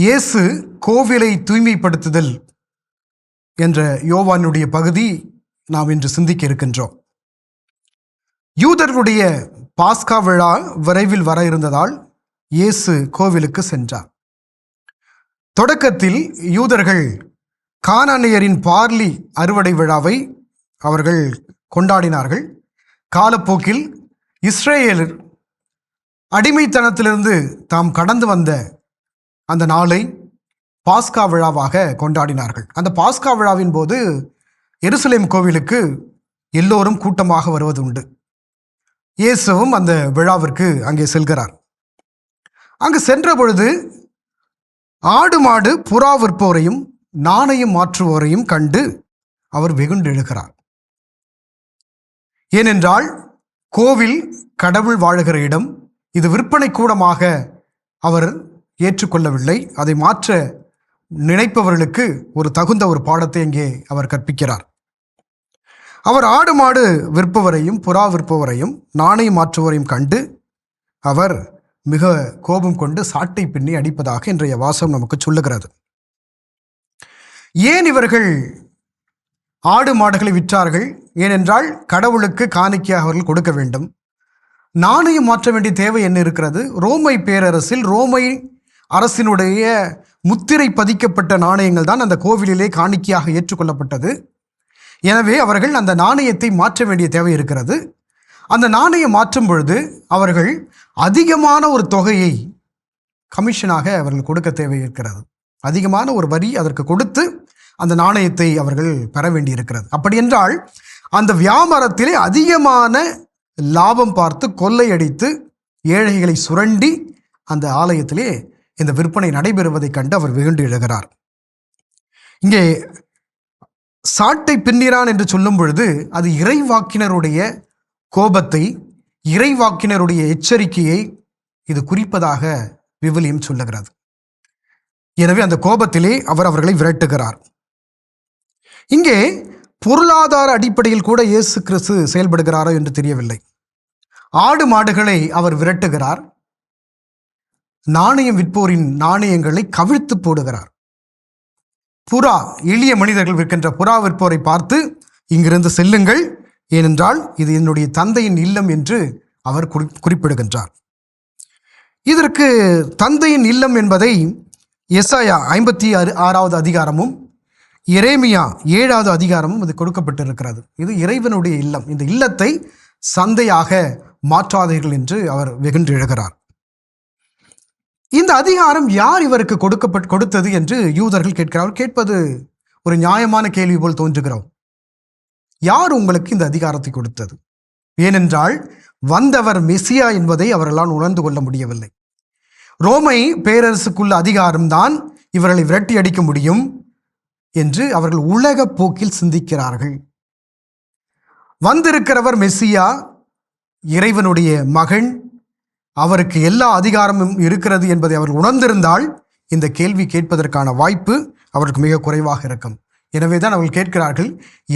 இயேசு கோவிலை தூய்மைப்படுத்துதல் என்ற யோவானுடைய பகுதி நாம் இன்று சிந்திக்க இருக்கின்றோம். யூதர்களுடைய பாஸ்கா விழா விரைவில் வர இருந்ததால் இயேசு கோவிலுக்கு சென்றார். தொடக்கத்தில் யூதர்கள் கானானியரின் பார்லி அறுவடை விழாவை அவர்கள் கொண்டாடினார்கள். காலப்போக்கில் இஸ்ரேலர் அடிமைத்தனத்திலிருந்து தாம் கடந்து வந்த அந்த நாளை பாஸ்கா விழாவாக கொண்டாடினார்கள். அந்த பாஸ்கா விழாவின் போது எருசலேம் கோவிலுக்கு எல்லோரும் கூட்டமாக வருவது உண்டு இயேசுவும் அந்த விழாவிற்கு அங்கே செல்கிறார். அங்கு சென்ற பொழுது ஆடு மாடு புறா விற்போரையும் நாணயம் மாற்றுவோரையும் கண்டு அவர் வெகுண்டெழுகிறார் ஏனென்றால் கோவில் கடவுள் வாழுகிற இடம். இது விற்பனை கூடமாக அவர் ஏற்றுக்கொள்ளவில்லை. அதை மாற்ற நினைப்பவர்களுக்கு ஒரு தகுந்த ஒரு பாடத்தை இங்கே அவர் கற்பிக்கிறார். அவர் ஆடு மாடு விற்பவரையும் புறா விற்பவரையும் நாணயம் மாற்றுவரையும் கண்டு அவர் மிக கோபம் கொண்டு சாட்டை பின்னி அடிப்பதாக இன்றைய வாசம் நமக்கு சொல்லுகிறது. ஏன் இவர்கள் ஆடு மாடுகளை விற்றார்கள்? ஏனென்றால் கடவுளுக்கு காணிக்கையாக அவர்கள் கொடுக்க வேண்டும். நாணயம் மாற்ற வேண்டிய தேவை என்ன இருக்கிறது? ரோமை பேரரசில் ரோமை அரசினுடைய முத்திரை பதிக்கப்பட்ட நாணயங்கள் தான் அந்த கோவிலிலே காணிக்கையாக ஏற்றுக்கொள்ளப்பட்டது. எனவே அவர்கள் அந்த நாணயத்தை மாற்ற வேண்டிய தேவை இருக்கிறது. அந்த நாணயம் மாற்றும் பொழுது அவர்கள் அதிகமான ஒரு தொகையை கமிஷனாக அவர்கள் கொடுக்க தேவை இருக்கிறது. அதிகமான ஒரு வரி அதற்கு கொடுத்து அந்த நாணயத்தை அவர்கள் பெற வேண்டியிருக்கிறது அப்படி என்றால் அந்த வியாபாரத்திலே அதிகமான லாபம் பார்த்து கொள்ளையடித்து ஏழைகளை சுரண்டி அந்த ஆலயத்திலே இந்த விற்பனை நடைபெறுவதைக் கண்டு அவர் வெகுண்டு எழுகிறார். இங்கே சாட்டை பின்னிறான் என்று சொல்லும் பொழுது அது இறைவாக்கினருடைய கோபத்தை இறைவாக்கினருடைய எச்சரிக்கையை இது குறிப்பதாக விவிலியம் சொல்லுகிறது. எனவே அந்த கோபத்திலே அவர் அவர்களை விரட்டுகிறார். இங்கே பொருளாதார அடிப்படையில் கூட இயேசு கிறிஸ்து செயல்படுகிறாரோ என்று தெரியவில்லை. ஆடு மாடுகளை அவர் விரட்டுகிறார். நாணயம் விற்போரின் நாணயங்களை கவிழ்த்து போடுகிறார். புறா எளிய மனிதர்கள் விற்கின்ற புறா விற்போரை பார்த்து இங்கிருந்து செல்லுங்கள். ஏனென்றால் இது என்னுடைய தந்தையின் இல்லம் என்று அவர் குறிப்பிடுகின்றார். இதற்கு தந்தையின் இல்லம் என்பதை எஸ்ஐயா ஐம்பத்தி ஆறு ஆறாவது அதிகாரமும் எரேமியா ஏழாவது அதிகாரமும் இது கொடுக்கப்பட்டிருக்கிறது. இது இறைவனுடைய இல்லம். இந்த இல்லத்தை சந்தையாக மாற்றாதீர்கள் என்று அவர் வெகுண்டு எழுகிறார். இந்த அதிகாரம் யார் இவருக்கு கொடுக்கப்பட் கொடுத்தது என்று யூதர்கள் கேட்கிறார். கேட்பது ஒரு நியாயமான கேள்வி போல் தோன்றுகிறோம். யார் உங்களுக்கு இந்த அதிகாரத்தை கொடுத்தது? ஏனென்றால் வந்தவர் மெசியா என்பதை அவர்களால் உணர்ந்து கொள்ள முடியவில்லை. ரோமை பேரரசுக்குள்ள அதிகாரம்தான் இவர்களை விரட்டி அடிக்க முடியும் என்று அவர்கள் உலக போக்கில் சிந்திக்கிறார்கள். வந்திருக்கிறவர் மெஸ்ஸியா இறைவனுடைய மகன் அவருக்கு எல்லா அதிகாரமும் இருக்கிறது என்பதை அவர் உணர்ந்திருந்தால் இந்த கேள்வி கேட்பதற்கான வாய்ப்பு அவருக்கு மிக குறைவாக இருக்கும். எனவே தான் அவர்கள் கேட்கிறார்கள்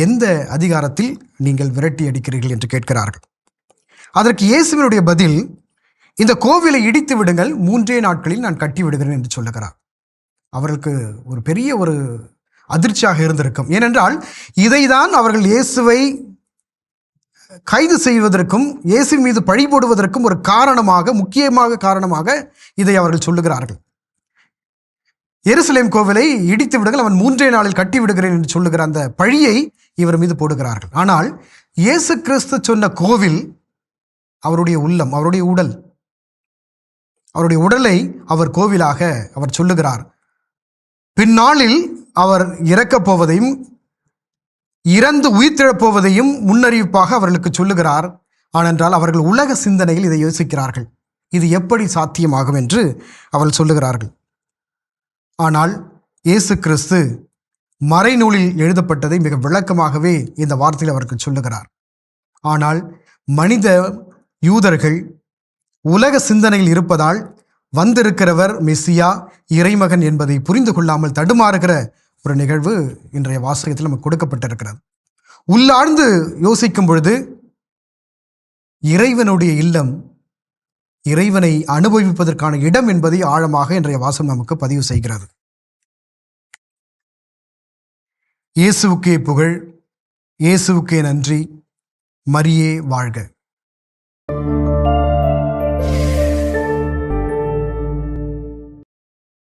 எந்த அதிகாரத்தில் நீங்கள் விரட்டி அடிக்கிறீர்கள்? என்று கேட்கிறார்கள். அதற்கு இயேசுவினுடைய பதில் இந்த கோவிலை இடித்து விடுங்கள் மூன்றே நாட்களில் நான் கட்டி விடுகிறேன் என்று சொல்லுகிறார். அவர்களுக்கு ஒரு பெரிய ஒரு அதிர்ச்சியாக இருந்திருக்கும். ஏனென்றால் இதைதான் அவர்கள் இயேசுவை கைது செய்வதற்கும் இயேசு மீது பழி போடுவதற்கும் ஒரு காரணமாக முக்கியமாக காரணமாக இதை அவர்கள் சொல்லுகிறார்கள். எருசலேம் கோவிலை இடித்து விடுங்கள் அவன் மூன்றே நாளில் கட்டி விடுகிறேன் என்று சொல்லுகிற அந்த பழியை இவர் மீது போடுகிறார்கள். ஆனால் இயேசு கிறிஸ்து சொன்ன கோவில் அவருடைய உள்ளம் அவருடைய உடல் அவருடைய உடலை அவர் கோவிலாக அவர் சொல்லுகிறார். பின்னாளில் அவர் இறக்கப் போவதையும் இறந்து உயிர்த்தெழப்போவதையும் முன்னறிவிப்பாக அவர்களுக்கு சொல்லுகிறார். ஆனென்றால் அவர்கள் உலக சிந்தனையில் இதை யோசிக்கிறார்கள். இது எப்படி சாத்தியமாகும் என்று அவர்கள் சொல்லுகிறார்கள். ஆனால் இயேசு கிறிஸ்து மறைநூலில் எழுதப்பட்டதை மிக விளக்கமாகவே இந்த வார்த்தையில் அவர்கள் சொல்லுகிறார். ஆனால் மனித யூதர்கள் உலக சிந்தனையில் இருப்பதால் வந்திருக்கிறவர் மெஸ்ஸியா இறைமகன் என்பதை புரிந்து கொள்ளாமல் தடுமாறுகிற ஒரு நிகழ்வு இன்றைய வாசகத்தில் நமக்கு கொடுக்கப்பட்டிருக்கிறது. உள்ளாழ்ந்து யோசிக்கும் பொழுது இறைவனுடைய இல்லம் இறைவனை அனுபவிப்பதற்கான இடம் என்பதை ஆழமாக இன்றைய வாசம் நமக்கு பதிவு செய்கிறது. இயேசுவுக்கே புகழ் இயேசுவுக்கே நன்றி மரியே வாழ்க.